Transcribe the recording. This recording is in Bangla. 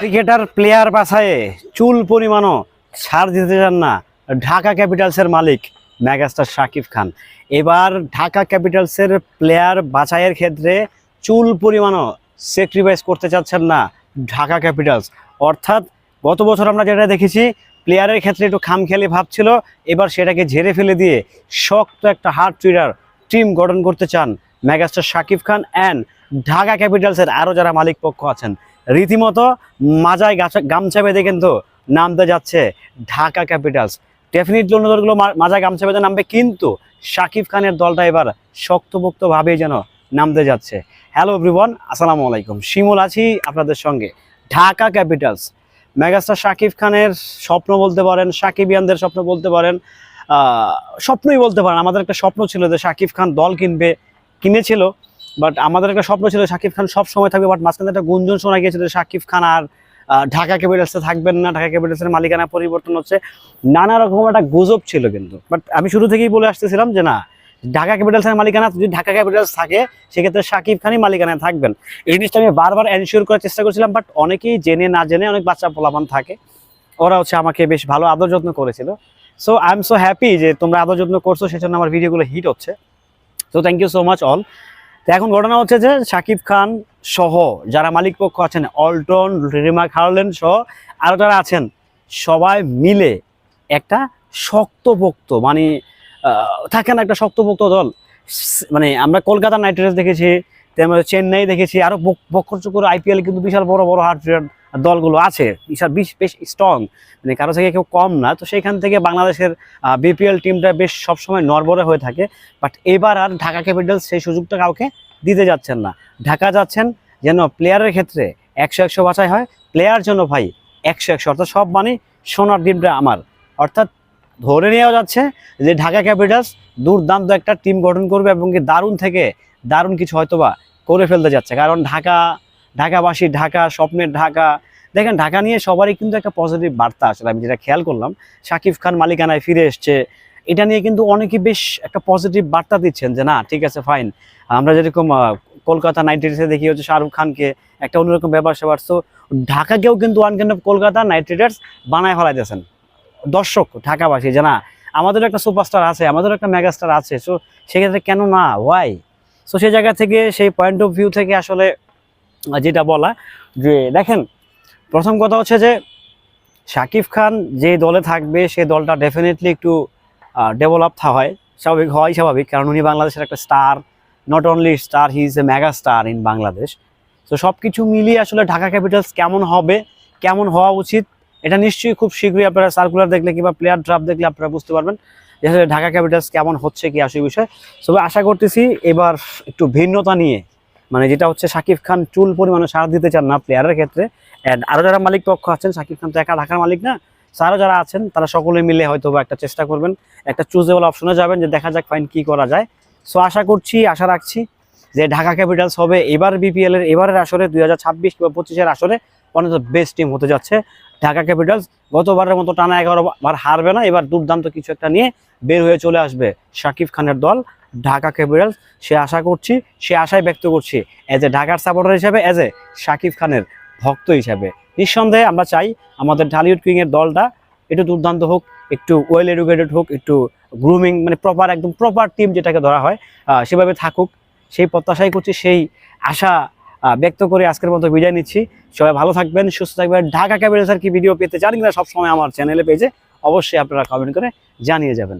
ক্রিকেটার প্লেয়ার বাছায়ে চুল পরিমাণও ছাড় দিতে চান না ঢাকা ক্যাপিটালসের মালিক মেগাস্টার শাকিব খান। এবার ঢাকা ক্যাপিটালসের প্লেয়ার বাছাইয়ের ক্ষেত্রে চুল পরিমাণও স্যাক্রিফাইস করতে চাচ্ছেন না ঢাকা ক্যাপিটালস। অর্থাৎ গত বছর আমরা যেটা দেখেছি প্লেয়ারের ক্ষেত্রে একটু খামখেয়ালি ভাব ছিল, এবার সেটাকে ঝেড়ে ফেলে দিয়ে শক্ত একটা হার্ড ট্রিডার টিম গঠন করতে চান মেগাস্টার শাকিব খান অ্যান্ড ঢাকা ক্যাপিটালসের আরও যারা মালিক পক্ষ আছেন। রীতিমতো মাজায় গাছা গামছা বেঁধে কিন্তু নামতে যাচ্ছে ঢাকা ক্যাপিটালস ডেফিনেটলি অন্য দলগুলো মাজায় গামছা বেঁধে নামবে, কিন্তু শাকিব খানের দলটা এবার শক্তপোক্তভাবেই যেন নামতে যাচ্ছে। হ্যালো এভরিওয়ান আসসালামু আলাইকুম। শিমুল আছি আপনাদের সঙ্গে। ঢাকা ক্যাপিটালস মেগাস্টার শাকিব খানের স্বপ্ন বলতে পারেন সাকিবিয়ানদের স্বপ্ন বলতে পারেন স্বপ্নই বলতে পারেন। আমাদের একটা স্বপ্ন ছিল যে শাকিব খান দল কিনবে কিনেছিল বাট আমাদের একটা স্বপ্ন ছিল শাকিব খান সব সময় থাকবে বাট মাঝখানে একটা গুঞ্জন শোনা গিয়েছিল শাকিব খান আর ঢাকা ক্যাপিটালসে থাকবেন না, ঢাকা ক্যাপিটালসের মালিকানা পরিবর্তন হচ্ছে। নানা রকম একটা গুজব ছিল কিন্তু বাট আমি শুরু থেকেই বলে আসতেছিলাম যে না, ঢাকা ক্যাপিটালসের মালিকানা, যদি ঢাকা ক্যাপিটালস থাকে, সেক্ষেত্রে শাকিব খানই মালিকানায় থাকবেন। এই জিনিসটা আমি বারবার এনশিওর করার চেষ্টা করছিলাম বাট অনেকেই জেনে না জেনে অনেক বাচ্চা পোলাপান থাকে। ওরা হচ্ছে আমাকে বেশ ভালো আদর যত্ন করেছিল। So I am so happy যে তোমরা আদর যত্ন করছ, সেজন্য আমার ভিডিওগুলো হিট হচ্ছে। তো thank you so much all তো এখন ঘটনা হচ্ছে যে শাকিব খান সহ যারা মালিক পক্ষ আছেন, অল্টন, রিমা খারলেন সহ আরও যারা আছেন, সবাই মিলে একটা শক্তপোক্ত মানে থাকে না একটা শক্তপোক্ত দল। মানে আমরা কলকাতা নাইট রাইডার্স দেখেছি তেমন চেন্নাই দেখেছি আরও চুকুর আইপিএল কিন্তু বিশাল বড় বড় হার্ট দলগুলো আছে। বিশাল, বেশ বেশ স্ট্রং মানে কারও থেকে কেউ কম না। তো সেখান থেকে বাংলাদেশের বিপিএল টিমটা বেশ সবসময় নরবরে হয়ে থাকে। বাট এবার আর ঢাকা ক্যাপিটালস সেই সুযোগটা কাউকে দিতে যাচ্ছেন না। ঢাকা যাচ্ছেন যেন প্লেয়ারের ক্ষেত্রে একশো একশো বাছাই হয়। প্লেয়ার জন্য ভাই একশো একশো, অর্থাৎ সব মানে সোনার ডিমটা আমার। অর্থাৎ ধরে নেওয়া যাচ্ছে যে ঢাকা ক্যাপিটালস দুর্দান্ত একটা টিম গঠন করবে এবং কি দারুণ থেকে দারুণ কিছু হয়তোবা করে ফেলতে যাচ্ছে। কারণ ঢাকা, ঢাকাবাসী, ঢাকা স্বপ্নের ঢাকা, দেখেন ঢাকা নিয়ে সবারই কিন্তু একটা পজিটিভ বার্তা আসলে আমি যেটা খেয়াল করলাম, শাকিব খান মালিকানায় ফিরে এসছে। এটা নিয়ে কিন্তু অনেকে বেশ একটা পজিটিভ বার্তা দিচ্ছেন যে, না, ঠিক আছে ফাইন আমরা যেরকম কলকাতা নাইট রাইডার্সে দেখি হচ্ছে শাহরুখ খানকে একটা অন্যরকম ব্যাপার স্যাপার তো ঢাকাকেও কিন্তু one of Kolkata Knight Riders বানায় ফেলাইতেছেন। দর্শক, ঢাকাবাসী, যে না, আমাদের একটা সুপারস্টার আছে, আমাদের একটা মেগাস্টার আছে, সো সেক্ষেত্রে কেন না? ওয়াই সো সেই জায়গা থেকে, সেই পয়েন্ট অফ ভিউ থেকে আসলে যেটা বলা, যে দেখেন, প্রথম কথা হচ্ছে যে, শাকিব খান যে দলে থাকবে সেই দলটা ডেফিনেটলি একটু ডেভেলপ হয়, স্বাভাবিক হয় স্বাভাবিক, কারণ উনি বাংলাদেশের একটা star not only star he is a mega star in Bangladesh তো সব কিছু মিলিয়ে আসলে ঢাকা ক্যাপিটালস কেমন হবে, কেমন হওয়া উচিত এটা নিশ্চয়ই খুব শীঘ্রই আপনারা সার্কুলার দেখলে কিংবা প্লেয়ার ড্রাফট দেখলে আপনারা বুঝতে পারবেন যে ঢাকা ক্যাপিটালস কেমন হচ্ছে কি আসে বিষয়। তবে আশা করতেছি এবার একটু ভিন্নতা নিয়ে মানে যেটা হচ্ছে শাকিব খান চুল পরিমাণে সার দিতে চান না প্লেয়ারের ক্ষেত্রে। অ্যান্ড আরও যারা মালিক পক্ষ আছেন শাকিব খান তো একা ঢাকার মালিক না আরও যারা আছেন, তারা সকলে মিলে হয়তো একটা চেষ্টা করবেন, একটা চুজেবল অপশনে যাবেন যে দেখা যাক ফাইন কি করা যায়। সো আশা করছি, আশা রাখছি যে ঢাকা ক্যাপিটালস হবে এবার বিপিএল এর, এবারের আসরে দুই হাজার ছাব্বিশ কিংবা পঁচিশের আসরে অন দ্য বেস্ট টিম হতে যাচ্ছে ঢাকা ক্যাপিটালস গতবারের মতো টানা এগারো বার হারবে না, এবার দুর্দান্ত কিছু একটা নিয়ে বের হয়ে চলে আসবে শাকিব খানের দল ঢাকা ক্যাপিটালস সে আশা করছি, সে আশাই ব্যক্ত করছি অ্যাজ এ ঢাকার সাপোর্টার হিসাবে অ্যাজ এ শাকিব খানের ভক্ত হিসাবে। নিঃসন্দেহে আমরা চাই আমাদের ঢালিউড কিংয়ের দলটা একটু দুর্দান্ত হোক, একটু ওয়েল এডুকেটেড হোক, একটু গ্রুমিং মানে প্রপার একদম প্রপার টিম যেটাকে ধরা হয় সেভাবে থাকুক। সেই প্রত্যাশাই করছি, সেই আশা ব্যক্ত করে আজকের মতো বিদায় নিচ্ছি। সবাই ভালো থাকবেন, সুস্থ থাকবেন। ঢাকা ক্যাপিটালসের কি ভিডিও পেতে চান কিনা সবসময় আমার চ্যানেলে পেয়েছে অবশ্যই আপনারা কমেন্ট করে জানিয়ে যাবেন।